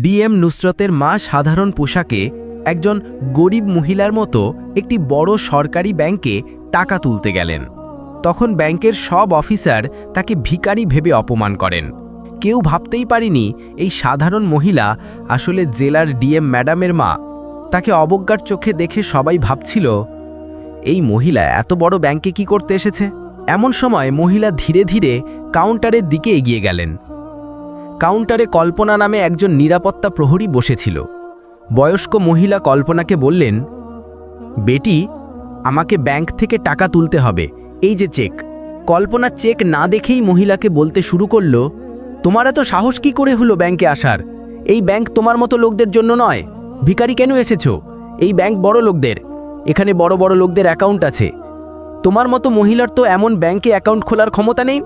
DM নুসরতের মা সাধারণ পোশাকে একজন গরিব মহিলার মতো একটি বড় সরকারি ব্যাংকে টাকা তুলতে গেলেন। তখন ব্যাংকের সব অফিসার তাকে ভিখারি ভেবে অপমান করেন। কেউ ভাবতেই পারেনি এই সাধারণ মহিলা আসলে জেলার ডিএম ম্যাডামের মা। তাকে অবজ্ঞার চোখে দেখে সবাই ভাবছিল, এই মহিলা এত বড় ব্যাংকে কি করতে এসেছে? এমন সময় মহিলা ধীরে ধীরে কাউন্টারের দিকে এগিয়ে গেলেন। কাউন্টারে কল্পনা নামে একজন নিরাপত্তা প্রহরী বসেছিল। বয়স্ক মহিলা কল্পনাকে বললেন, বেটি, আমাকে ব্যাংক থেকে টাকা তুলতে হবে। এই যে চেক। কল্পনা চেক না দেখেই মহিলাকে বলতে শুরু করল, তোমার এত সাহস কি করে হলো ব্যাংকে আসার? এই ব্যাংক তোমার মতো লোকদের জন্য নয়। ভিখারি কেন এসেছ? এই ব্যাংক বড় লোকদের। এখানে বড় বড় লোকদের অ্যাকাউন্ট আছে। তোমার মতো মহিলার তো এমন ব্যাংকে অ্যাকাউন্ট খোলার ক্ষমতা নেই।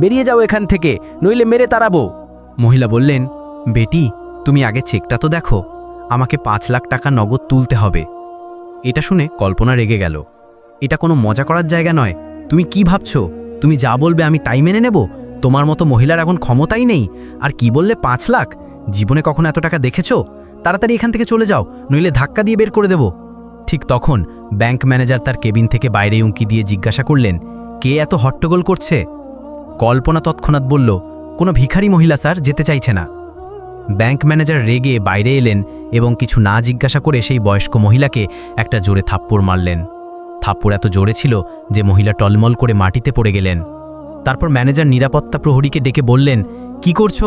বেরিয়ে যাও এখান থেকে, নইলে মেরে তাড়াবো। মহিলা বললেন, বেটি, তুমি আগে চেকটা তো দেখো। আমাকে পাঁচ লাখ টাকা নগদ তুলতে হবে। এটা শুনে কল্পনা রেগে গেল। এটা কোনো মজা করার জায়গা নয়। তুমি কি ভাবছ? তুমি যা বলবে আমি তাই মেনে নেব? তোমার মতো মহিলার এখন ক্ষমতাই নেই। আর কি বললে পাঁচ লাখ? জীবনে কখনো এত টাকা দেখেছ? তাড়াতাড়ি এখান থেকে চলে যাও, নইলে ধাক্কা দিয়ে বের করে দেব। ঠিক তখন ব্যাংক ম্যানেজার তার কেবিন থেকে বাইরে উঁকি দিয়ে জিজ্ঞাসা করলেন, কে এত হট্টগোল করছে? কল্পনা তৎক্ষণাৎ বলল কোনো ভিখারি মহিলা, স্যার, যেতে চাইছে না। ব্যাংক ম্যানেজার রেগে বাইরে এলেন এবং কিছু না জিজ্ঞাসা করে সেই বয়স্ক মহিলাকে একটা জোরে থাপ্পড় মারলেন। থাপ্পড় এত জোরে ছিল যে মহিলা টলমল করে মাটিতে পড়ে গেলেন। তারপর ম্যানেজার নিরাপত্তা প্রহরীকে ডেকে বললেন, কি করছ?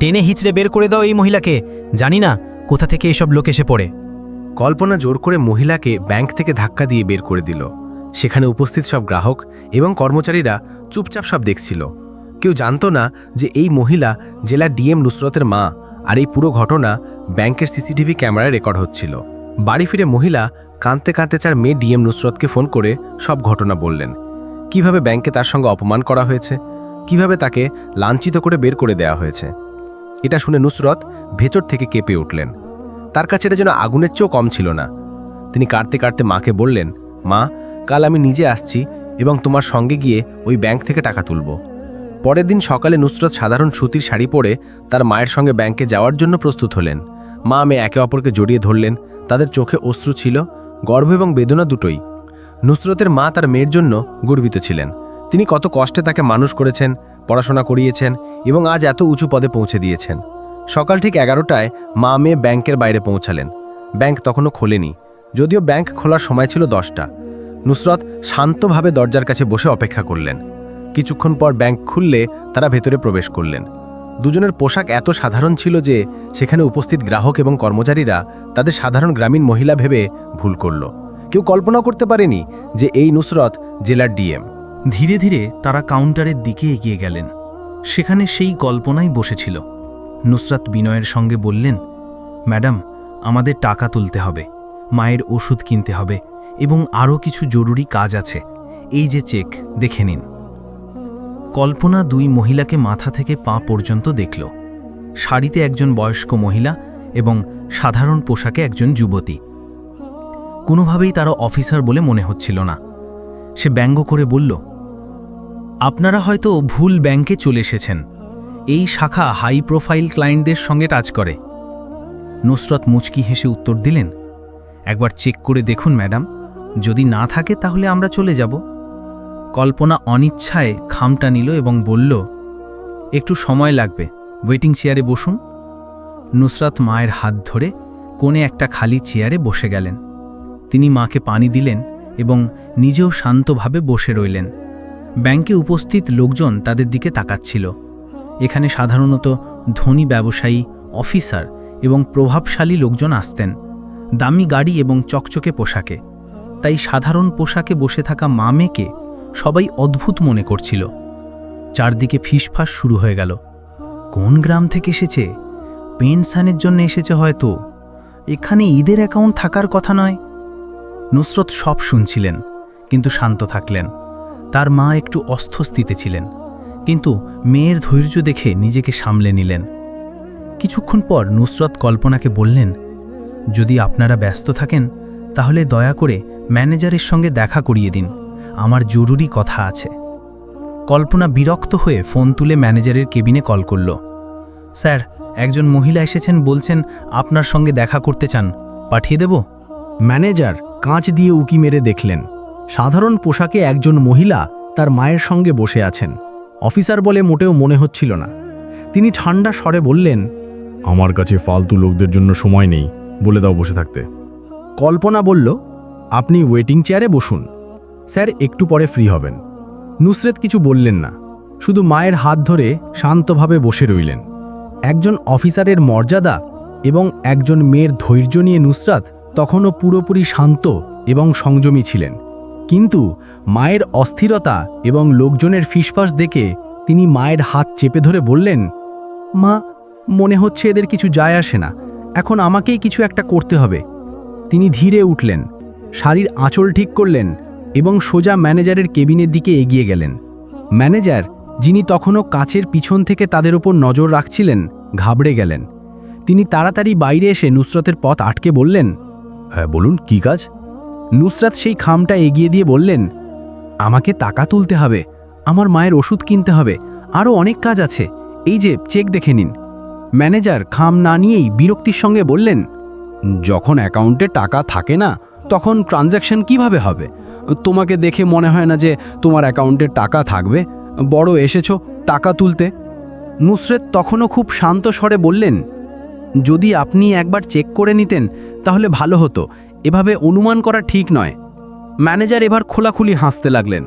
টেনে হিচড়ে বের করে দাও এই মহিলাকে। জানি না কোথা থেকে এসব লোক এসে পড়ে। কল্পনা জোর করে মহিলাকে ব্যাংক থেকে ধাক্কা দিয়ে বের করে দিল। সেখানে উপস্থিত সব গ্রাহক এবং কর্মচারীরা চুপচাপ সব দেখছিল। কেউ জানতো না যে এই মহিলা জেলা ডিএম নুসরতের মা আর এই পুরো ঘটনা ব্যাংকের সিসিটিভি ক্যামেরায় রেকর্ড হচ্ছিল। বাড়ি ফিরে মহিলা কাঁদতে কাঁদতে চার মেয়ে ডিএম নুসরতকে ফোন করে সব ঘটনা বললেন। কীভাবে ব্যাংকে তার সঙ্গে অপমান করা হয়েছে? কীভাবে তাকে লাঞ্ছিত করে বের করে দেওয়া হয়েছে? এটা শুনে নুসরত ভেতর থেকে কেঁপে উঠলেন। তার কাছে এটা যেন আগুনের চেয়েও কম ছিল না। তিনি কাঁদতে কাঁদতে মাকে বললেন, মা, কাল আমি নিজে আসছি এবং তোমার সঙ্গে গিয়ে ওই ব্যাংক থেকে টাকা তুলব। পরের দিন সকালে নুসরত সাধারণ সুতির শাড়ি পরে তার মায়ের সঙ্গে ব্যাংকে যাওয়ার জন্য প্রস্তুত হলেন। মা মেয়ে একে অপরকে জড়িয়ে ধরলেন। তাদের চোখে অশ্রু ছিল, গর্ভ এবং বেদনা দুটোই। নুসরতের মা তার মেয়ের জন্য গর্বিত ছিলেন। তিনি কত কষ্টে তাকে মানুষ করেছেন, পড়াশোনা করিয়েছেন এবং আজ এত উঁচু পদে পৌঁছে দিয়েছেন। সকাল ঠিক এগারোটায় মা মেয়ে ব্যাংকের বাইরে পৌঁছালেন। ব্যাংক তখনও খোলেনি, যদিও ব্যাংক খোলার সময় ছিল দশটা। নুসরত শান্তভাবে দরজার কাছে বসে অপেক্ষা করলেন। কিছুক্ষণ পর ব্যাংক খুললে তারা ভেতরে প্রবেশ করলেন। দুজনের পোশাক এত সাধারণ ছিল যে সেখানে উপস্থিত গ্রাহক এবং কর্মচারীরা তাদের সাধারণ গ্রামীণ মহিলা ভেবে ভুল করল। কেউ কল্পনা করতে পারেনি যে এই নুসরত জেলার ডিএম। ধীরে ধীরে তারা কাউন্টারের দিকে এগিয়ে গেলেন। সেখানে সেই কল্পনাই বসেছিল। নুসরাত বিনয়ের সঙ্গে বললেন, ম্যাডাম, আমাদের টাকা তুলতে হবে, মায়ের ওষুধ কিনতে হবে এবং আরও কিছু জরুরি কাজ আছে। এই যে চেক, দেখে নিন। কল্পনা দুই মহিলাকে মাথা থেকে পা পর্যন্ত দেখল। শাড়িতে একজন বয়স্ক মহিলা এবং সাধারণ পোশাকে একজন যুবতী। কোনোভাবেই তারা অফিসার বলে মনে হচ্ছিল না। সে ব্যঙ্গ করে বলল, আপনারা হয়তো ভুল ব্যাংকে চলে এসেছেন। এই শাখা হাই প্রোফাইল ক্লায়েন্টদের সঙ্গে টাচ করে। নুসরত মুচকি হেসে উত্তর দিলেন, একবার চেক করে দেখুন, ম্যাডাম। যদি না থাকে তাহলে আমরা চলে যাব। কল্পনা অনিচ্ছায় খামটা নিল এবং বলল, একটু সময় লাগবে, ওয়েটিং চেয়ারে বসুন। নুসরাত মায়ের হাত ধরে কোণে একটা খালি চেয়ারে বসে গেলেন। তিনি মাকে পানি দিলেন এবং নিজেও শান্তভাবে বসে রইলেন। ব্যাংকে উপস্থিত লোকজন তাদের দিকে তাকাচ্ছিল। এখানে সাধারণত ধনী ব্যবসায়ী, অফিসার এবং প্রভাবশালী লোকজন আসতেন, দামি গাড়ি এবং চকচকে পোশাকে। তাই সাধারণ পোশাকে বসে থাকা মা মেয়েকে সবাই অদ্ভুত মনে করছিল। চারদিকে ফিসফাস শুরু হয়ে গেল। কোন গ্রাম থেকে এসেছে? পেনশানের জন্য এসেছে হয়তো। এখানে ঈদের অ্যাকাউন্ট থাকার কথা নয়। নুসরত সব শুনছিলেন, কিন্তু শান্ত থাকলেন। তার মা একটু অস্থস্থিতে ছিলেন, কিন্তু মেয়ের ধৈর্য দেখে নিজেকে সামলে নিলেন। কিছুক্ষণ পর নুসরত কল্পনাকে বললেন, যদি আপনারা ব্যস্ত থাকেন, তাহলে দয়া করে ম্যানেজারের সঙ্গে দেখা করিয়ে দিন। আমার জরুরি কথা আছে। কল্পনা বিরক্ত হয়ে ফোন তুলে ম্যানেজারের কেবিনে কল করল। স্যার একজন মহিলা এসেছেন বলছেন আপনার সঙ্গে দেখা করতে চান। পাঠিয়ে দেব? ম্যানেজার কাঁচ দিয়ে উকি মেরে দেখলেন। সাধারণ পোশাকে একজন মহিলা তার মায়ের সঙ্গে বসে আছেন। অফিসার বলে মোটেও মনে হচ্ছিল না। তিনি ঠান্ডা স্বরে বললেন আমার কাছে ফালতু লোকদের জন্য সময় নেই বলে দাও বসে থাকতে। কল্পনা বলল আপনি ওয়েটিং চেয়ারে বসুন। স্যার, একটু পরে ফ্রি হবেন। নুসরেত কিছু বললেন না। শুধু মায়ের হাত ধরে শান্তভাবে বসে রইলেন। একজন অফিসারের মর্যাদা এবং একজন মেয়ের ধৈর্য নিয়ে নুসরাত তখনও পুরোপুরি শান্ত এবং সংযমী ছিলেন। কিন্তু মায়ের অস্থিরতা এবং লোকজনের ফিসফাস দেখে তিনি মায়ের হাত চেপে ধরে বললেন, মা, মনে হচ্ছে এদের কিছু যায় আসে না। এখন আমাকেই কিছু একটা করতে হবে। তিনি ধীরে উঠলেন। শাড়ির আঁচল ঠিক করলেন এবং সোজা ম্যানেজারের কেবিনের দিকে এগিয়ে গেলেন। ম্যানেজার, যিনি তখনও কাচের পিছন থেকে তাদের ওপর নজর রাখছিলেন, ঘাবড়ে গেলেন। তিনি তাড়াতাড়ি বাইরে এসে নুসরতের পথ আটকে বললেন হ্যাঁ বলুন, কি কাজ? নুসরাত সেই খামটা এগিয়ে দিয়ে বললেন, আমাকে টাকা তুলতে হবে, আমার মায়ের ওষুধ কিনতে হবে, আরও অনেক কাজ আছে। এই যে, চেক দেখে নিন। ম্যানেজার খাম না নিয়েই বিরক্তির সঙ্গে বললেন, যখন অ্যাকাউন্টে টাকা থাকে না, তখন ট্রানজ্যাকশন কীভাবে হবে? তোমাকে দেখে মনে হয় না যে তোমার অ্যাকাউন্টে টাকা থাকবে। বড় এসেছ টাকা তুলতে। নুসরেত তখনও খুব শান্ত স্বরে বললেন, যদি আপনি একবার চেক করে নিতেন, তাহলে ভালো হতো। এভাবে অনুমান করা ঠিক নয়। ম্যানেজার এবার খোলাখুলি হাসতে লাগলেন।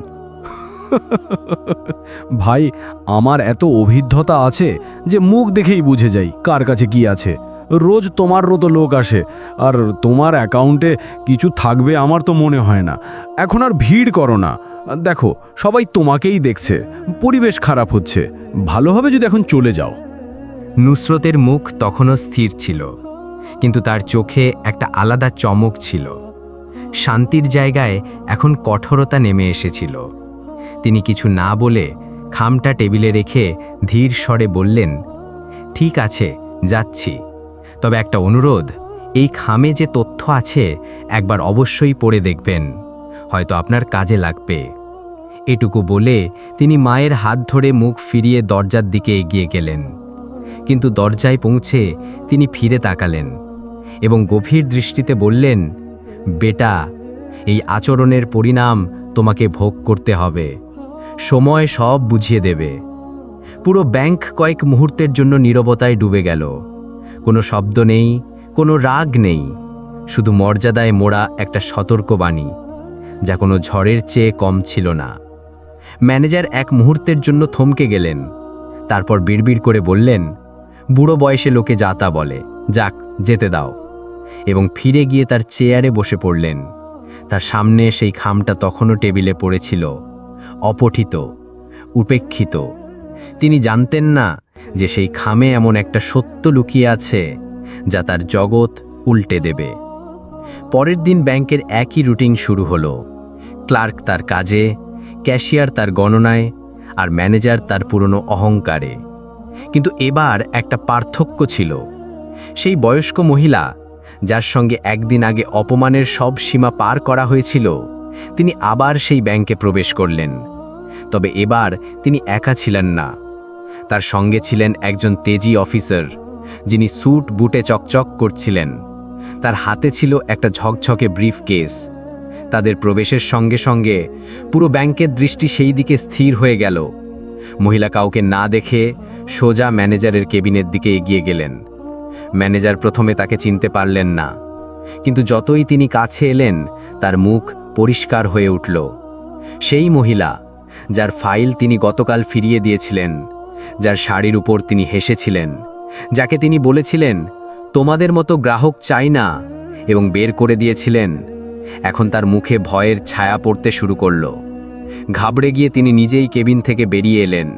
ভাই, আমার এত অভিজ্ঞতা আছে যে মুখ দেখেই বুঝে যাই কার কাছে কি আছে। রোজ তোমার মতো লোক আসে। আর তোমার অ্যাকাউন্টে কিছু থাকবে আমার তো মনে হয় না। এখন আর ভিড় করো না। দেখো, সবাই তোমাকেই দেখছে। পরিবেশ খারাপ হচ্ছে। ভালোভাবে যদি এখন চলে যাও। নুসরতের মুখ তখনও স্থির ছিল। কিন্তু তার চোখে একটা আলাদা চমক ছিল। শান্তির জায়গায় এখন কঠোরতা নেমে এসেছিল। তিনি কিছু না বলে খামটা টেবিলে রেখে ধীর স্বরে বললেন, ঠিক আছে, যাচ্ছি। তবে একটা অনুরোধ, এই খামে যে তথ্য আছে একবার অবশ্যই পড়ে দেখবেন, হয়তো আপনার কাজে লাগবে। এটুকু বলে তিনি মায়ের হাত ধরে মুখ ফিরিয়ে দরজার দিকে এগিয়ে গেলেন। কিন্তু দরজায় পৌঁছে তিনি ফিরে তাকালেন এবং গভীর দৃষ্টিতে বললেন, বেটা, এই আচরণের পরিণাম তোমাকে ভোগ করতে হবে। সময় সব বুঝিয়ে দেবে। পুরো ব্যাংক কয়েক মুহূর্তের জন্য নীরবতায় ডুবে গেল। কোনো শব্দ নেই, কোনো রাগ নেই, শুধু মর্যাদায় মোড়া একটা সতর্কবাণী, যা কোনো ঝড়ের চেয়ে কম ছিল না। ম্যানেজার এক মুহূর্তের জন্য থমকে গেলেন, তারপর বিড়বিড় করে বললেন, বুড়ো বয়সে লোকে যাতা বলে, যাক, যেতে দাও। এবং ফিরে গিয়ে তার চেয়ারে বসে পড়লেন। তার সামনে সেই খামটা তখনও টেবিলে পড়েছিল, অপঠিত, উপেক্ষিত। তিনি জানতেন না যে সেই খামে এমন একটা সত্য লুকিয়ে আছে যা তার জগৎ উল্টে দেবে। পরের দিন ব্যাংকের একই রুটিন শুরু হলো। ক্লার্ক তার কাজে, ক্যাশিয়ার তার গণনায়, আর ম্যানেজার তার পুরনো অহংকারে। কিন্তু এবার একটা পার্থক্য ছিল। সেই বয়স্ক মহিলা, যার সঙ্গে একদিন আগে অপমানের সব সীমা পার করা হয়েছিল, তিনি আবার সেই ব্যাংকে প্রবেশ করলেন। তবে এবার তিনি একা ছিলেন না। তার সঙ্গে ছিলেন একজন তেজি অফিসার, যিনি স্যুট বুটে চকচক করছিলেন। তার হাতে ছিল একটা ঝকঝকে ব্রিফ কেস। তাদের প্রবেশের সঙ্গে সঙ্গে পুরো ব্যাংকের দৃষ্টি সেই দিকে স্থির হয়ে গেল। মহিলা কাউকে না দেখে সোজা ম্যানেজারের কেবিনের দিকে এগিয়ে গেলেন। ম্যানেজার প্রথমে তাকে চিনতে পারলেন না, কিন্তু যতই তিনি কাছে এলেন, তার মুখ পরিষ্কার হয়ে উঠল। সেই মহিলা, যার ফাইল তিনি গতকাল ফিরিয়ে দিয়েছিলেন যার শাড়ির উপর তিনি হেসেছিলেন, যাকে তিনি বলেছিলেন, তোমাদের মতো গ্রাহক চাই না, এবং বের করে দিয়েছিলেন। এখন তার মুখে ভয়ের ছায়া পড়তে শুরু করল। ঘাবড়ে গিয়ে তিনি নিজেই কেবিন থেকে বেরিয়ে এলেন।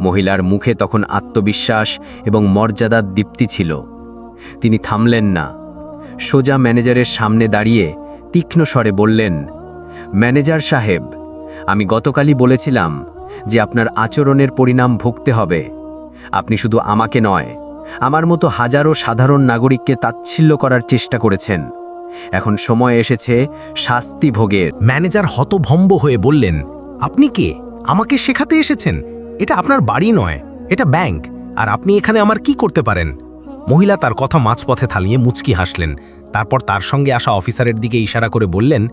মহিলার মুখে তখন আত্মবিশ্বাস এবং মর্যাদার দীপ্তি ছিল। তিনি থামলেন না। সোজা ম্যানেজারের সামনে দাঁড়িয়ে তীক্ষ্ণ স্বরে বললেন, ম্যানেজার সাহেব, আমি গতকালই বলেছিলাম যে আপনার আচরণের পরিণাম ভুগতে হবে। আপনি শুধু আমাকে নয়, আমার মতো হাজারো সাধারণ নাগরিককে তাচ্ছিল্য করার চেষ্টা করেছেন। এখন সময় এসেছে শাস্তি ভোগের। ম্যানেজার হতভম্ব হয়ে বললেন, আপনি কে? আমাকে শেখাতে এসেছেন? এটা আপনার বাড়ি নয়, এটা ব্যাংক। আর আপনি এখানে আমার কি করতে পারেন? মহিলা তার কথা মাঝপথে থালিয়ে মুচকি হাসলেন। তারপর তার সঙ্গে আসা অফিসারের দিকে ইশারা করে বললেন,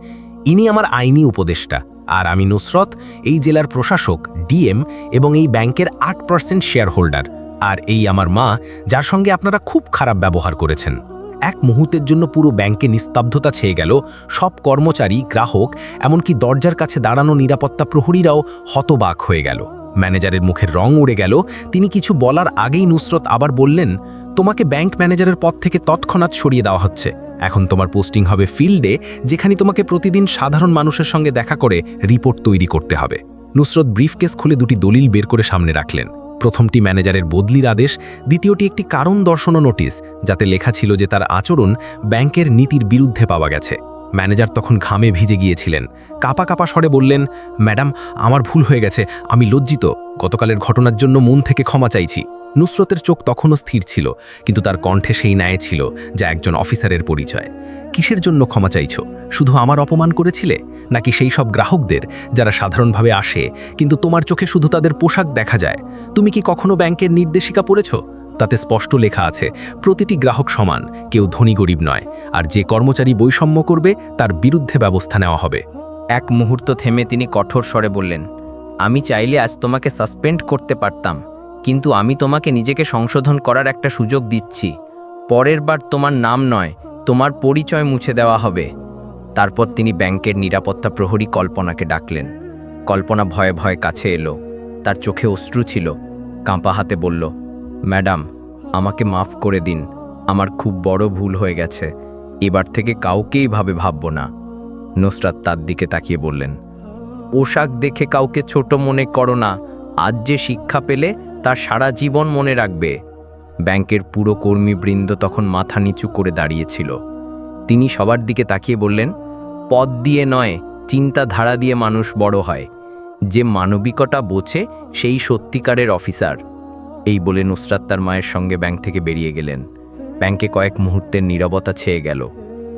ইনি আমার আইনি উপদেষ্টা। আর আমি নুসরত, এই জেলার প্রশাসক, ডিএম এবং এই ব্যাংকের আট পার্সেন্ট শেয়ার হোল্ডার আর এই আমার মা, যার সঙ্গে আপনারা খুব খারাপ ব্যবহার করেছেন। এক মুহূর্তের জন্য পুরো ব্যাংকে নিস্তব্ধতা ছেয়ে গেল, সব কর্মচারী, গ্রাহক, এমনকি দরজার কাছে দাঁড়ানো নিরাপত্তা প্রহরীরাও হতবাক হয়ে গেল। ম্যানেজারের মুখের রং উড়ে গেল। তিনি কিছু বলার আগেই নুসরত আবার বললেন, তোমাকে ব্যাংক ম্যানেজারের পদ থেকে তৎক্ষণাৎ সরিয়ে দেওয়া হচ্ছে। এখন তোমার পোস্টিং হবে ফিল্ডে, যেখানে তোমাকে প্রতিদিন সাধারণ মানুষের সঙ্গে দেখা করে রিপোর্ট তৈরি করতে হবে। নুসরত ব্রিফকেস খুলে দুটি দলিল বের করে সামনে রাখলেন। প্রথমটি ম্যানেজারের বদলির আদেশ, দ্বিতীয়টি একটি কারণ দর্শন নোটিশ, যাতে লেখা ছিল যে তার আচরণ ব্যাংকের নীতির বিরুদ্ধে পাওয়া গেছে। ম্যানেজার তখন ঘামে ভিজে গিয়েছিলেন। কাপা কাপা স্বরে বললেন, ম্যাডাম, আমার ভুল হয়ে গেছে, আমি লজ্জিত। গতকালের ঘটনার জন্য মন থেকে ক্ষমা চাইছি। নুসরতের চোখ তখনও স্থির ছিল, কিন্তু তার কণ্ঠে সেই ন্যায় ছিল যা একজন অফিসারের পরিচয়। কিসের জন্য ক্ষমা চাইছ? শুধু আমার অপমান করেছিলে? নাকি সেই সব গ্রাহকদের যারা সাধারণভাবে আসে, কিন্তু তোমার চোখে শুধু তাদের পোশাক দেখা যায়? তুমি কি কখনো ব্যাংকের নির্দেশিকা পড়েছ? তাতে স্পষ্ট লেখা আছে, প্রতিটি গ্রাহক সমান, কেউ ধনী গরিব নয়, আর যে কর্মচারী বৈষম্য করবে, তার বিরুদ্ধে ব্যবস্থা নেওয়া হবে। এক মুহূর্ত থেমে তিনি কঠোর স্বরে বললেন, আমি চাইলে আজ তোমাকে সাসপেন্ড করতে পারতাম। কিন্তু আমি তোমাকে নিজেকে সংশোধন করার একটা সুযোগ দিচ্ছি। পরের বার তোমার নাম নয়, তোমার পরিচয় মুছে দেওয়া হবে। তারপর তিনি ব্যাংকের নিরাপত্তা প্রহরী কল্পনাকে ডাকলেন। কল্পনা ভয়ে ভয়ে কাছে এলো। তার চোখে অশ্রু ছিল। কাঁপা হাতে বলল, ম্যাডাম, আমাকে মাফ করে দিন। আমার খুব বড় ভুল হয়ে গেছে। এবার থেকে কাউকেই ভাবে ভাবব না। নুসরাত তার দিকে তাকিয়ে বললেন, পোশাক দেখে কাউকে ছোট মনে করো না। আজ যে শিক্ষা পেলে তার সারা জীবন মনে রাখবে। ব্যাংকের পুরো কর্মীবৃন্দ তখন মাথা নিচু করে দাঁড়িয়েছিল। তিনি সবার দিকে তাকিয়ে বললেন পদ দিয়ে নয়, চিন্তাধারা দিয়ে মানুষ বড় হয়। যে মানবিকতা বোঝে সেই সত্যিকারের অফিসার। এই বলে নুসরাত তার মায়ের সঙ্গে ব্যাংক থেকে বেরিয়ে গেলেন। ব্যাংকে কয়েক মুহূর্তের নীরবতা ছেয়ে গেল।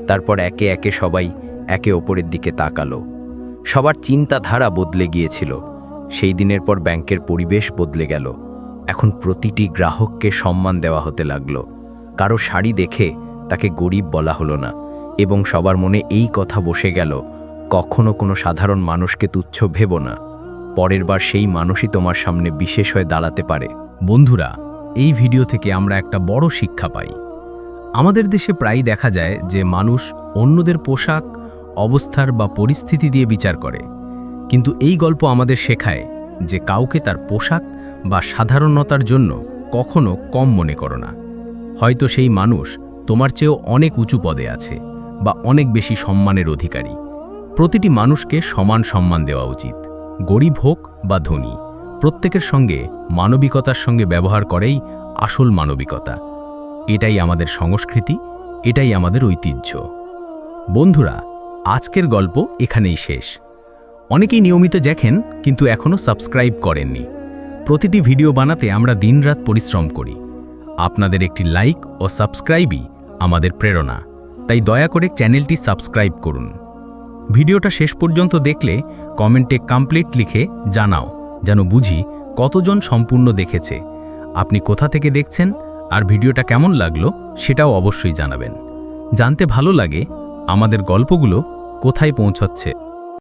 তারপর একে একে সবাই একে ওপরের দিকে তাকালো। সবার চিন্তাধারা বদলে গিয়েছিল। সেই দিনের পর ব্যাংকের পরিবেশ বদলে গেল। এখন প্রতিটি গ্রাহককে সম্মান দেওয়া হতে লাগল। কারও শাড়ি দেখে তাকে গরিব বলা হলো না এবং সবার মনে এই কথা বসে গেল, কখনো কোনো সাধারণ মানুষকে তুচ্ছ ভেব না। পরের বার সেই মানুষই তোমার সামনে বিশেষ হয়ে দাঁড়াতে পারে। বন্ধুরা, এই ভিডিও থেকে আমরা একটা বড় শিক্ষা পাই। আমাদের দেশে প্রায় দেখা যায় যে মানুষ অন্যদের পোশাক, অবস্থার বা পরিস্থিতি দিয়ে বিচার করে। কিন্তু এই গল্প আমাদের শেখায় যে কাউকে তার পোশাক বা সাধারণতার জন্য কখনো কম মনে করো না। হয়তো সেই মানুষ তোমার চেয়েও অনেক উঁচু পদে আছে বা অনেক বেশি সম্মানের অধিকারী। প্রতিটি মানুষকে সমান সম্মান দেওয়া উচিত। গরিব হোক বা ধনী, প্রত্যেকের সঙ্গে মানবিকতার সঙ্গে ব্যবহার করেই আসল মানবিকতা। এটাই আমাদের সংস্কৃতি, এটাই আমাদের ঐতিহ্য। বন্ধুরা, আজকের গল্প এখানেই শেষ। অনেকেই নিয়মিত দেখেন, কিন্তু এখনও সাবস্ক্রাইব করেননি। প্রতিটি ভিডিও বানাতে আমরা দিনরাত পরিশ্রম করি। আপনাদের একটি লাইক ও সাবস্ক্রাইবই আমাদের প্রেরণা। তাই দয়া করে চ্যানেলটি সাবস্ক্রাইব করুন। ভিডিওটা শেষ পর্যন্ত দেখলে কমেন্টে কমপ্লিট লিখে জানাও, যেন বুঝি কতজন সম্পূর্ণ দেখেছে। আপনি কোথা থেকে দেখছেন আর ভিডিওটা কেমন লাগল সেটাও অবশ্যই জানাবেন। জানতে ভালো লাগে আমাদের গল্পগুলো কোথায় পৌঁছচ্ছে।